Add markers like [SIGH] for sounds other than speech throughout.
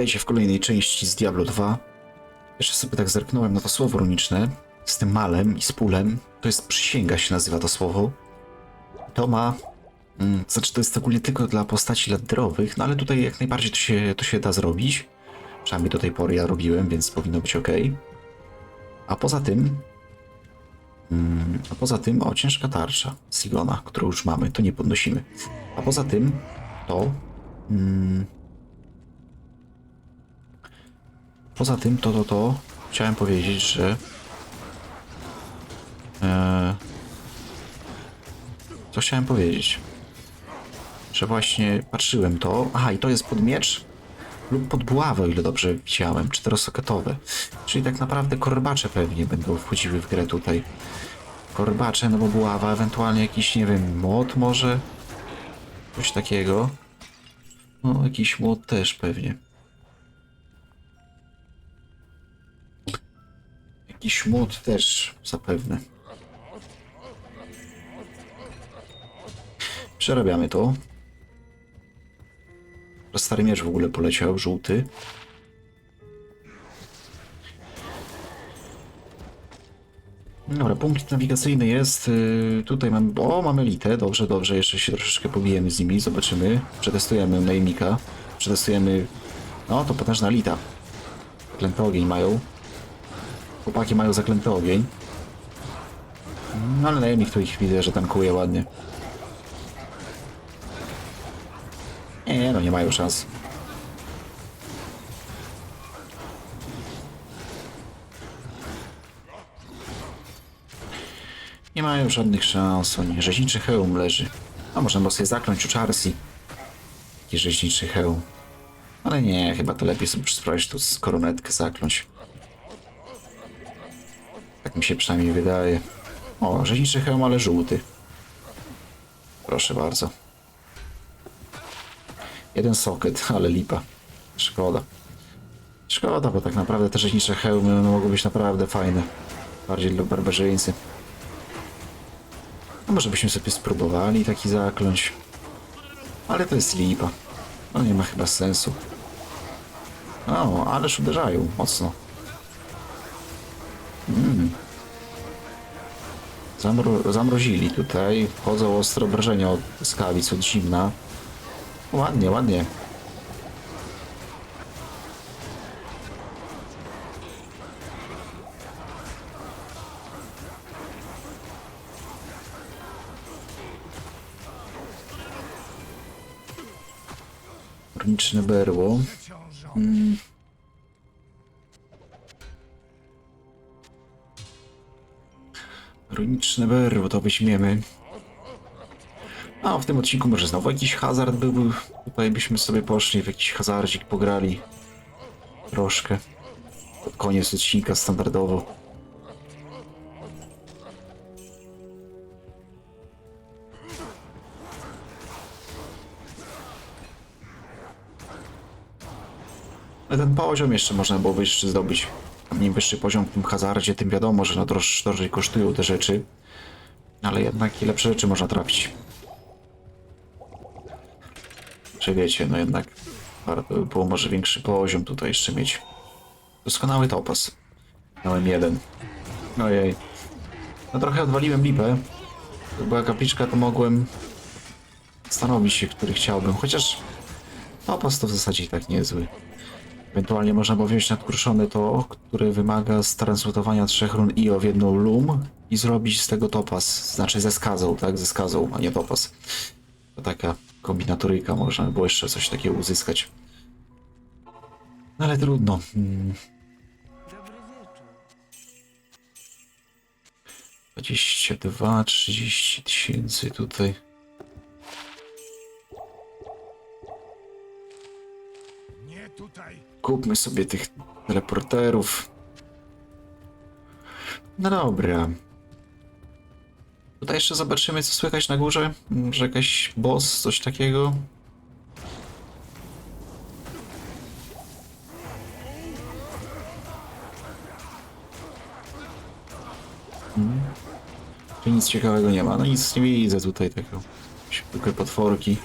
Witajcie w kolejnej części z Diablo 2. Jeszcze sobie tak zerknąłem na to słowo runiczne z tym malem i z pulem. To jest przysięga się nazywa to słowo. To ma... Mm, znaczy to jest ogólnie tylko dla postaci ladderowych, no ale tutaj jak najbardziej to się, to się da zrobić. Przynajmniej do tej pory ja robiłem, więc powinno być ok. A poza tym... Mm, a poza tym, o, ciężka tarcza Sigona, którą już mamy, to nie podnosimy. A poza tym, to... Mm, Poza tym, to, to, to, chciałem powiedzieć, że... E, co chciałem powiedzieć? Że właśnie patrzyłem to... Aha, i to jest pod miecz lub pod buławę, o ile dobrze widziałem, czterosoketowe. Czyli tak naprawdę korbacze pewnie będą wchodziły w grę tutaj. Korbacze, no bo buława, ewentualnie jakiś, nie wiem, młot może? Coś takiego. No, jakiś młot też pewnie. Jakiś młot też zapewne. Przerabiamy to. Stary miecz w ogóle poleciał, żółty. Dobra, punkt nawigacyjny jest. Yy, tutaj mam. O, mamy elitę. Dobrze, dobrze. Jeszcze się troszeczkę pobijemy z nimi. Zobaczymy. Przetestujemy najemnika. Przetestujemy. No, to potężna elita. Klęty ogień mają. Chłopaki mają zaklęty ogień. No ale najemnik to ich widzę, że tankuje ładnie. Nie, no nie mają szans. Nie mają żadnych szans, oni. Rzeźniczy hełm leży. A można sobie zakląć u Charsi. Taki rzeźniczy hełm. Ale nie, chyba to lepiej sobie sprawdzić tu z koronetkę zakląć. Tak mi się przynajmniej wydaje. O, rzeźniczy hełm, ale żółty. Proszę bardzo. Jeden soket, ale lipa. Szkoda. Szkoda, bo tak naprawdę te rzeźnicze hełmy no, mogą być naprawdę fajne. Bardziej dla barbarzyńcy. No może byśmy sobie spróbowali taki zakląć. Ale to jest lipa. No nie ma chyba sensu. O, ależ uderzają mocno. Zamro zamrozili tutaj. Wchodzą ostre obrażenia od skawic, od zimna. Ładnie, ładnie. Runiczne berło. Mm. Runiczne berło to weźmiemy. A w tym odcinku może znowu jakiś hazard był. Tutaj byśmy sobie poszli w jakiś hazardzik, pograli. Troszkę. Pod koniec odcinka standardowo. Ale ten poziom jeszcze można byłoby jeszcze zdobyć. Im wyższy poziom w tym hazardzie, tym wiadomo, że no droż, drożej kosztują te rzeczy. Ale jednak i lepsze rzeczy można trafić. Czy wiecie, no jednak warto by było może większy poziom tutaj jeszcze mieć. Doskonały topaz. Miałem jeden. Ojej. No trochę odwaliłem lipę. To była kapliczka, to mogłem zastanowić się, który chciałbym. Chociaż topaz to w zasadzie i tak niezły. Ewentualnie można było wziąć nadkruszone to, które wymaga stransmutowania trzech run IO w jedną lum i zrobić z tego topaz. Znaczy ze skazą, tak? Ze skazą, a nie topaz. To taka kombinatoryjka, można by było jeszcze coś takiego uzyskać. No ale trudno. Hmm. 22, 30 tysięcy tutaj. Kupmy sobie tych reporterów. No dobra. Tutaj jeszcze zobaczymy, co słychać na górze. Może jakaś boss, coś takiego. Hmm. Tu nic ciekawego nie ma. No nic nie widzę tutaj tego. Zwykłe potworki.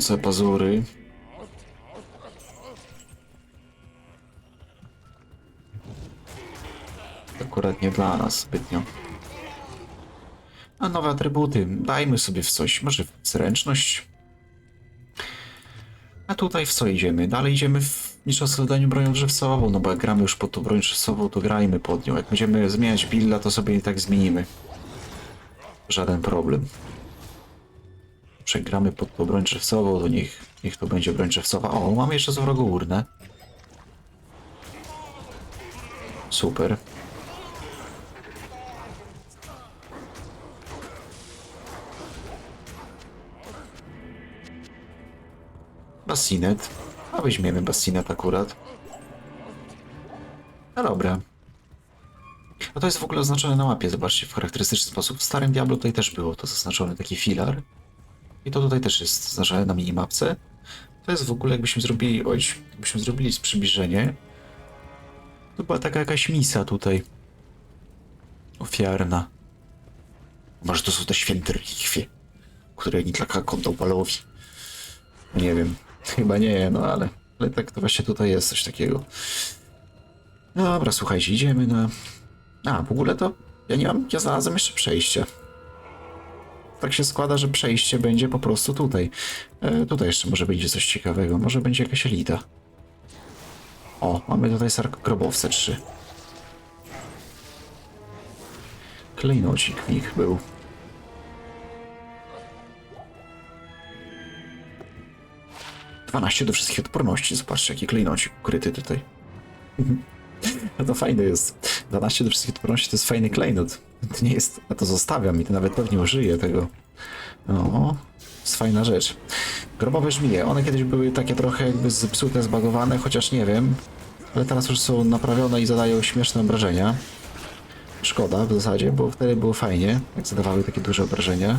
Nące pazury. Akurat nie dla nas zbytnio. A nowe atrybuty, dajmy sobie w coś, może w zręczność. A tutaj w co idziemy? Dalej idziemy w mistrzowskie zadaniu bronią drzewcową, no bo jak gramy już pod tą broń drzewcową, to grajmy pod nią. Jak będziemy zmieniać builda, to sobie i tak zmienimy. Żaden problem. Przegramy pod tą broń drzewcową, to niech, niech to będzie broń drzewcowa. O, mamy jeszcze urnę. Super. Basinet. A weźmiemy basinet akurat. No dobra. A to jest w ogóle oznaczone na mapie, zobaczcie, w charakterystyczny sposób. W starym Diablo tutaj też było to zaznaczone, taki filar. I to tutaj też jest zaznaczone na minimapce. To jest w ogóle, jakbyśmy zrobili, oj, jakbyśmy zrobili przybliżenie. To była taka jakaś misa tutaj. Ofiarna. Może to są te święte relikwie, które Nitlaka oddał Balowi. Nie wiem. [LAUGHS] Chyba nie, no ale, ale tak to właśnie tutaj jest coś takiego. Dobra, słuchajcie, idziemy na... A, w ogóle to ja nie mam, ja znalazłem jeszcze przejście. Tak się składa, że przejście będzie po prostu tutaj. E, tutaj jeszcze może będzie coś ciekawego, może będzie jakaś elita. O, mamy tutaj sarkogrobowce 3. Klejnocik w nich był. Dwanaście do wszystkich odporności. Zobaczcie, jaki klejnocik ukryty tutaj. No to fajne jest. 12 do wszystkich odporności to jest fajny klejnot. To nie jest. Ja to zostawiam i to nawet pewnie użyję tego. No, jest fajna rzecz. Grobowe żmije. One kiedyś były takie trochę jakby zepsute, zbagowane, chociaż nie wiem. Ale teraz już są naprawione i zadają śmieszne obrażenia. Szkoda w zasadzie, bo wtedy było fajnie, jak zadawały takie duże obrażenia.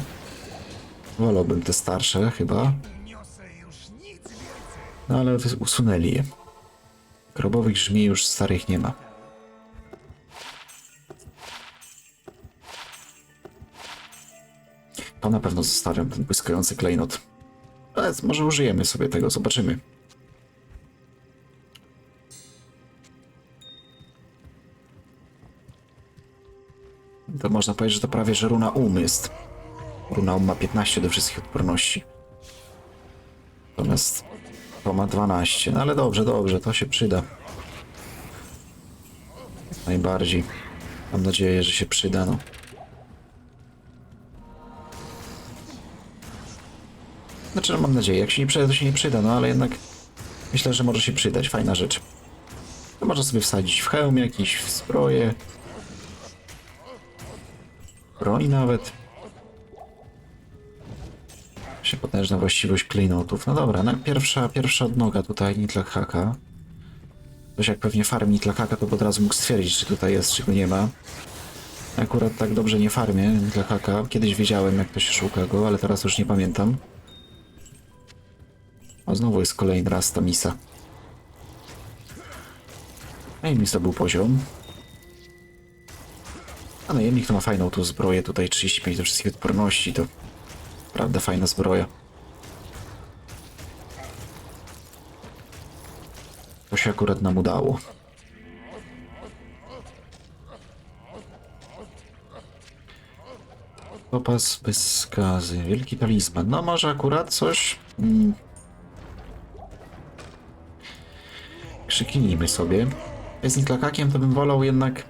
Wolałbym te starsze chyba. No ale usunęli je. Grobowych żmi już starych nie ma. To na pewno zostawiam ten błyskający klejnot. Ale może użyjemy sobie tego, zobaczymy. To można powiedzieć, że to prawie że runa um jest. Runa um ma 15 do wszystkich odporności. Natomiast to ma 12. No ale dobrze, dobrze, to się przyda. Najbardziej. Mam nadzieję, że się przyda, no. Znaczy, no mam nadzieję, jak się nie przyda, to się nie przyda, no ale jednak myślę, że może się przydać. Fajna rzecz. To można sobie wsadzić w hełm jakiś, w zbroję. Broń nawet. Potężna właściwość klejnotów. No dobra, no pierwsza, pierwsza odnoga tutaj Nitlakaka. Ktoś jak pewnie farmi Nitlakaka, to od razu mógł stwierdzić, czy tutaj jest, czy go nie ma. Akurat tak dobrze nie farmię Nitlakaka. Kiedyś wiedziałem, jak to się szuka go, ale teraz już nie pamiętam. O, znowu jest kolejny raz ta misa. No i mi zdobył poziom. A najemnik to ma fajną tu zbroję, tutaj 35 do wszystkich odporności, to Prawda, fajna zbroja. To się akurat nam udało. Topas bez skazy. Wielki talizman. No może akurat coś... Mm. Krzyknijmy sobie. Z Niklakakiem to bym wolał jednak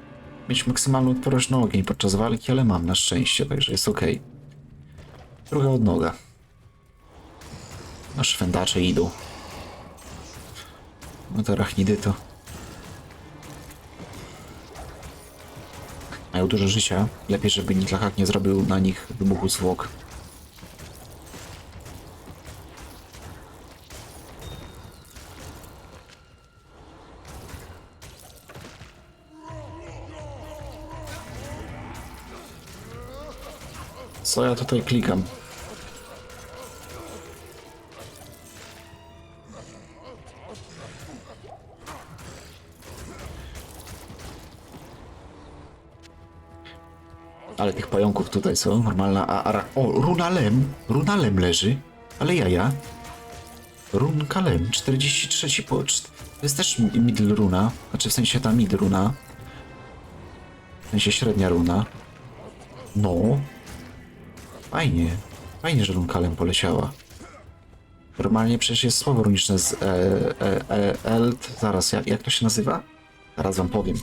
mieć maksymalną odporność na ogień podczas walki, ale mam na szczęście, także jest okej. Druga odnoga. A szwendacze idą. No te arachnidy to... Mają dużo życia. Lepiej, żeby Nitlachak nie zrobił na nich wybuchu zwłok. Co ja tutaj klikam? Ale tych pająków tutaj są, normalna a, ara... O, runalem! Runalem leży. Ale jaja. Run Kalem, 43 poczt. To jest też middle runa, znaczy w sensie ta mid runa. W sensie średnia runa. No. Fajnie. Fajnie, że Run Kalem poleciała. Normalnie przecież jest słowo runiczne z e, e, e, eld. Zaraz, jak, jak to się nazywa? Zaraz wam powiem.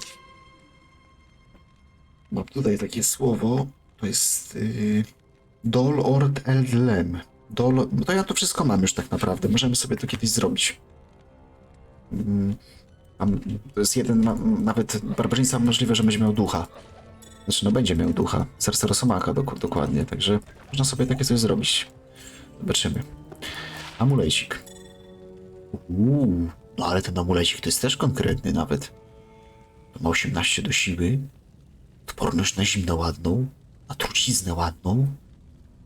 Tutaj takie słowo. To jest y, Dol Ord Eldlem. Dol... No to ja to wszystko mam już tak naprawdę. Możemy sobie to kiedyś zrobić. Mam, to jest jeden, nawet barbarzyńca możliwe, że będzie miał ducha. Znaczy, no będzie miał ducha. Serce Rosomaka dok dokładnie, także można sobie takie coś zrobić. Zobaczymy. Amulecik. Uuu, no ale ten amulecik to jest też konkretny nawet. To ma 18 do siły, odporność na zimno ładną, na truciznę ładną,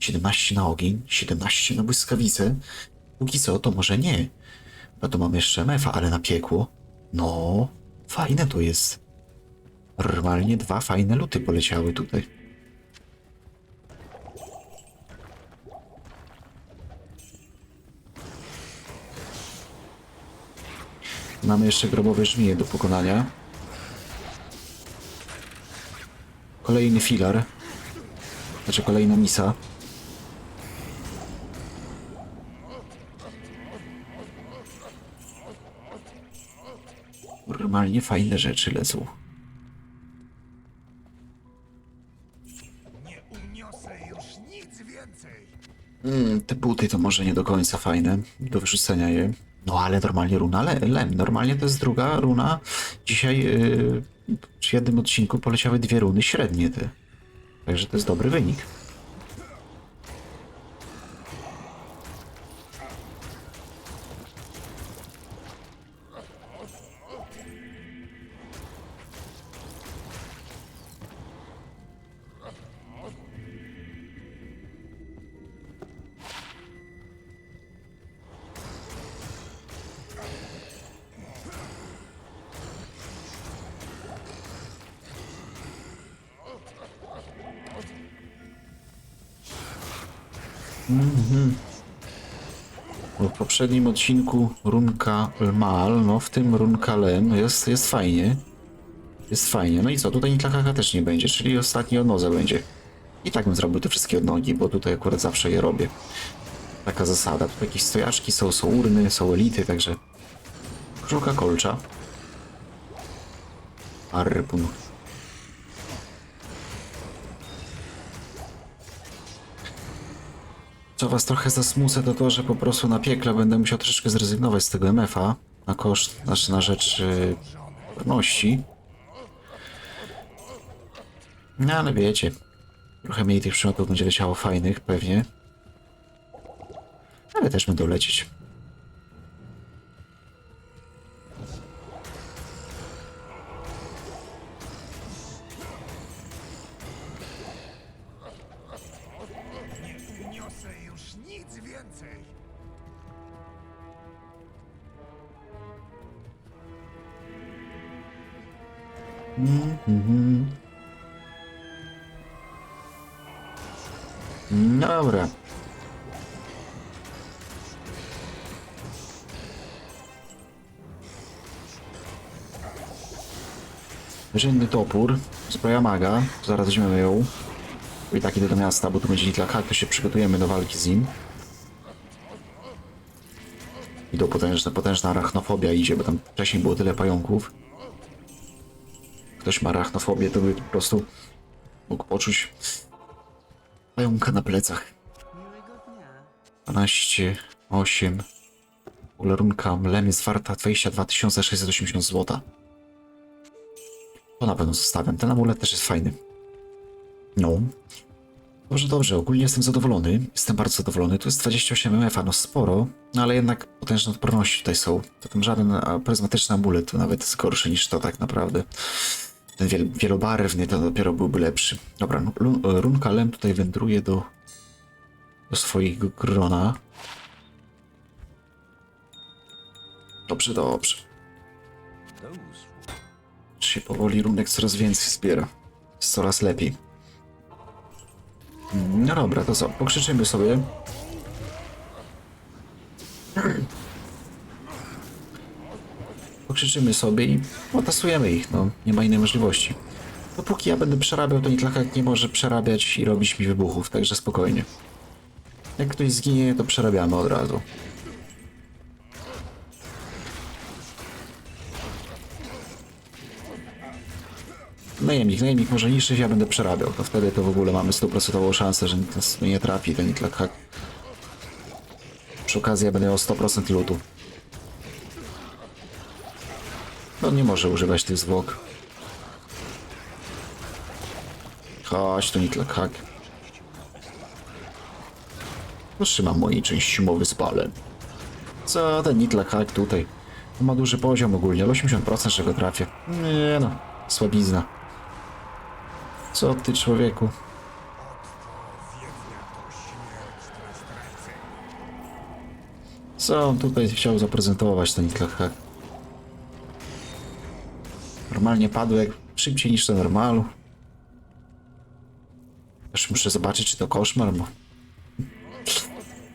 17 na ogień, 17 na błyskawicę. Póki co to może nie. No to mam jeszcze mefa, ale na piekło. No, fajne to jest. Normalnie dwa fajne luty poleciały tutaj. Mamy jeszcze grobowe żmije do pokonania. Kolejny filar. Znaczy kolejna misa. Normalnie fajne rzeczy lecą. Nie uniosę już nic więcej. Mm, te buty to może nie do końca fajne do wyrzucenia je. No ale normalnie runa le, lem. Normalnie to jest druga runa. Dzisiaj yy, przy jednym odcinku poleciały dwie runy średnie te. Także to jest dobry wynik. Odcinku runka mal, no w tym runka lem jest, jest fajnie. Jest fajnie. No i co, tutaj nitlakaka też nie będzie, czyli ostatni od nodze będzie. I tak bym zrobił te wszystkie odnogi, bo tutaj akurat zawsze je robię. Taka zasada. Tu jakieś stojaczki są, są urny, są elity, także... Koszulka kolcza. Arpun. Co was trochę zasmucę, to to, że po prostu na piekle będę musiał troszeczkę zrezygnować z tego MF-a na koszt, znaczy na rzecz yy, pewności. No ale wiecie, trochę mniej tych przymiotów będzie leciało fajnych, pewnie. Ale też będą lecieć. Żenny topór, zbroja maga, zaraz weźmiemy ją. I tak idę do miasta, bo tu będzie Litlak, to się przygotujemy do walki z nim. I to potężna, potężna arachnofobia idzie, bo tam wcześniej było tyle pająków. Ktoś ma arachnofobię, to by po prostu mógł poczuć pająka na plecach. 12, 8. W ogóle runka mlem jest warta 22 680 zł. To na pewno zostawiam. Ten amulet też jest fajny. No. Dobrze, dobrze. Ogólnie jestem zadowolony. Jestem bardzo zadowolony. Tu jest 28 MF, no sporo, no ale jednak potężne odporności tutaj są. Tam żaden pryzmatyczny amulet to nawet jest gorszy niż to tak naprawdę. Ten wiel wielobarwny to dopiero byłby lepszy. Dobra, no, runka lem tutaj wędruje do do swojego grona. Dobrze, dobrze. Czy się powoli runek coraz więcej zbiera. Jest coraz lepiej. Mm, no dobra, to co? Pokrzyczymy sobie. Pokrzyczymy sobie i potasujemy ich, no. Nie ma innej możliwości. Dopóki ja będę przerabiał, to Nitlachak nie może przerabiać i robić mi wybuchów, także spokojnie. Jak ktoś zginie, to przerabiamy od razu. Najemnik, najemnik może niszczyć, ja będę przerabiał. To wtedy to w ogóle mamy stuprocentową szansę, że nikt nas nie trafi, ten Nitlachak. Przy okazji ja będę miał 100% lutu. No nie może używać tych zwłok. Chodź tu Nitlak Hack. Trzymam mojej części mowy z palem. Co ten Nitlak Hack tutaj? On ma duży poziom ogólnie, ale 80% że go trafię. Nie no, słabizna. Co ty człowieku? Co on tutaj chciał zaprezentować ten? Normalnie padł jak szybciej niż to normalu. Aż muszę zobaczyć, czy to koszmar, bo...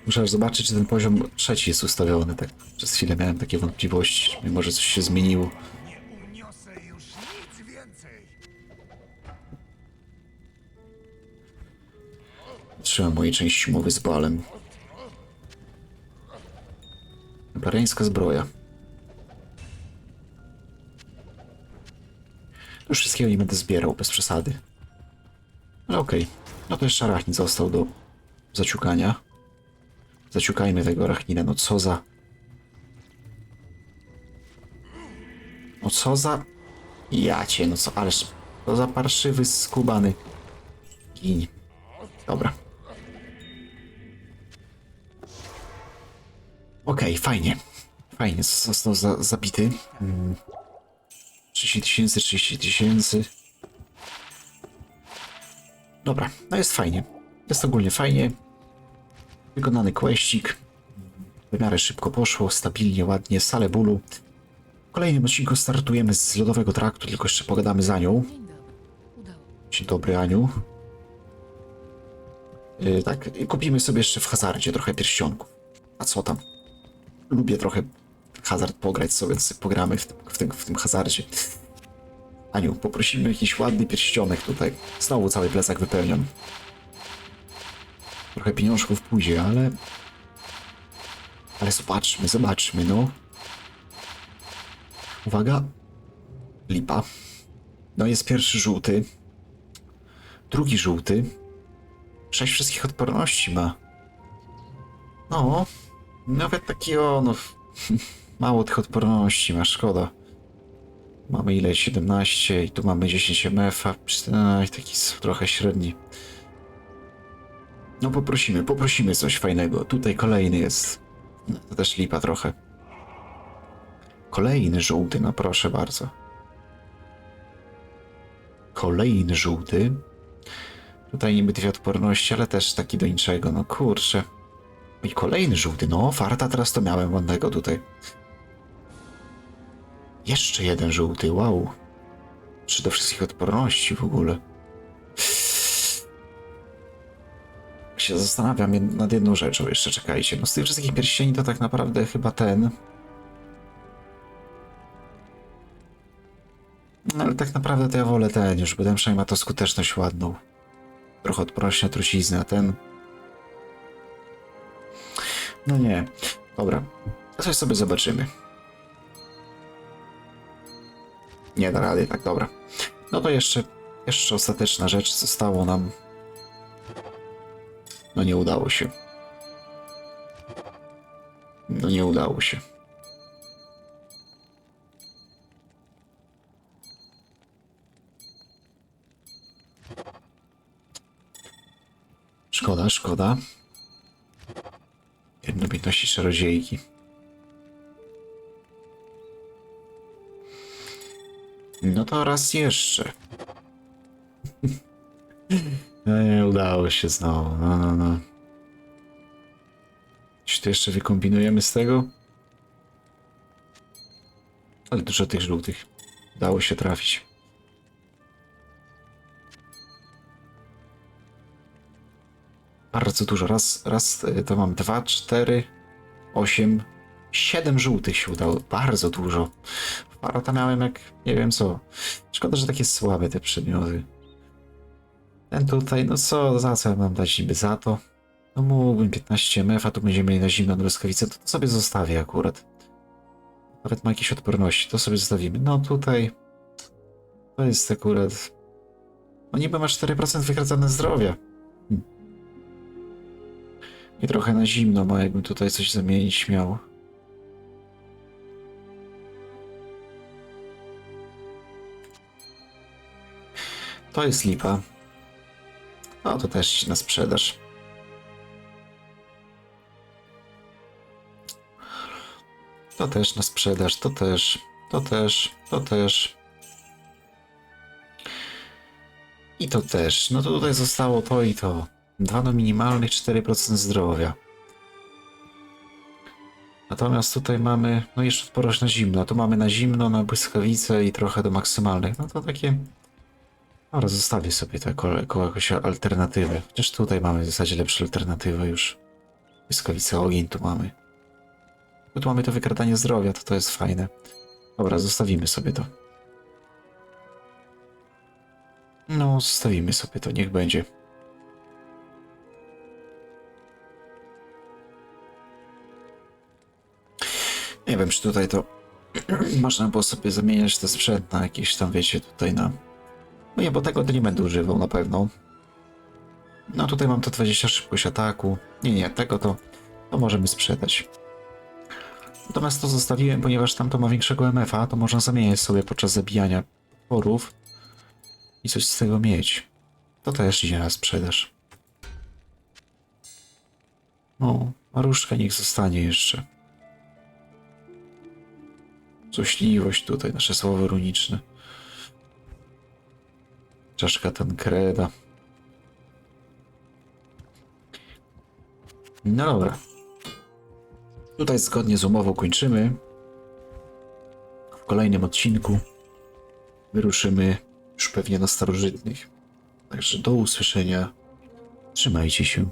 Muszę zobaczyć, czy ten poziom trzeci jest ustawiony. Tak przez chwilę miałem takie wątpliwości, czy może coś się zmieniło. Trzymam mojej części mowy z balem. Bareńska zbroja. Już wszystkiego nie będę zbierał, bez przesady. Ale okej. No to jeszcze arachnid został do zaciukania. Zaciukajmy tego arachnida. No co za... No co za... Jacie, no co, ależ... To za parszywy skubany. Gin. Dobra. Fajnie. Fajnie, został za, zabity. Mm. 30 tysięcy, 30 tysięcy. Dobra, no jest fajnie. Jest ogólnie fajnie. Wykonany questik. W miarę szybko poszło, stabilnie, ładnie, salę bólu. W kolejnym odcinku startujemy z lodowego traktu, tylko jeszcze pogadamy z Anią. Dzień dobry. Aniu. Yy, tak, kupimy sobie jeszcze w hazardzie trochę pierścionków. A co tam? Lubię trochę hazard pograć sobie, więc pogramy w tym, w, tym, w tym hazardzie. Aniu, poprosimy jakiś ładny pierścionek tutaj. Znowu cały plecak wypełniam. Trochę pieniążków pójdzie, ale... Ale zobaczmy, zobaczmy, no. Uwaga. Lipa. No jest pierwszy żółty. Drugi żółty. Sześć wszystkich odporności ma. No. Nawet taki o, no. [LAUGHS] Mało tych odporności ma, szkoda. Mamy ile? 17 i tu mamy 10 MF-a. Ach, taki trochę średni. No poprosimy, poprosimy coś fajnego. Tutaj kolejny jest. No, to też lipa trochę. Kolejny żółty, no proszę bardzo. Kolejny żółty. Tutaj niby dwie odporności, ale też taki do niczego, no kurczę. I kolejny żółty, no farta teraz to miałem ładnego tutaj. Jeszcze jeden żółty, wow. Czy do wszystkich odporności w ogóle? Się zastanawiam nad jedną rzeczą, jeszcze czekajcie. No z tych wszystkich pierścieni to tak naprawdę chyba ten. No, ale tak naprawdę to ja wolę ten już, bo ten przynajmniej ma to skuteczność ładną. Trochę odporność na trucizny, a ten... No nie. Dobra. Coś sobie zobaczymy. Nie da rady, tak dobra. No to jeszcze, jeszcze ostateczna rzecz zostało nam. No nie udało się. No nie udało się. Szkoda, szkoda. Jednobitności czarodziejki. No to raz jeszcze. [LAUGHS] No nie udało się znowu. No, no, no. Czy to jeszcze wykombinujemy z tego? Ale dużo tych żółtych. Udało się trafić. Bardzo dużo. Raz, raz y, to mam dwa, cztery, osiem, siedem żółtych się udało. Bardzo dużo. Parata miałem jak nie wiem co. Szkoda, że takie słabe te przedmioty. Ten tutaj, no co, za co mam dać niby za to? No mógłbym 15 MF, a tu będziemy mieli na zimną błyskawicę, to, to sobie zostawię akurat. Nawet ma jakieś odporności, to sobie zostawimy. No tutaj... To jest akurat... No niby ma 4% wykradzane zdrowia. I trochę na zimno ma, jakbym tutaj coś zamienić miał. To jest lipa. No to też na sprzedaż. To też na sprzedaż, to też, to też, to też. I to też. No to tutaj zostało to i to. Dwa do minimalnych, 4% zdrowia. Natomiast tutaj mamy, no jeszcze odporność na zimno. Tu mamy na zimno, na błyskawice i trochę do maksymalnych. No to takie... Dobra, zostawię sobie to jako, jako jakąś alternatywę. Chociaż tutaj mamy w zasadzie lepsze alternatywy już. Błyskawice ogień tu mamy. No tu mamy to wykradanie zdrowia, to to jest fajne. Dobra, zostawimy sobie to. No, zostawimy sobie to, niech będzie. Nie wiem, czy tutaj to [CLEARS THROAT] można było sobie zamieniać ten sprzęt na jakieś tam, wiecie, tutaj na... No nie, bo tego nie będę używał na pewno. No tutaj mam to 20 szybkość ataku. Nie, nie, tego to, to możemy sprzedać. Natomiast to zostawiłem, ponieważ tam to ma większego MF-a, to można zamieniać sobie podczas zabijania porów i coś z tego mieć. To też idzie na sprzedaż. No, maruszka niech zostanie jeszcze. Złośliwość tutaj, nasze słowo runiczne. Czaszka Tankreda. No dobra. Tutaj zgodnie z umową kończymy. W kolejnym odcinku wyruszymy już pewnie na starożytnych. Także do usłyszenia. Trzymajcie się.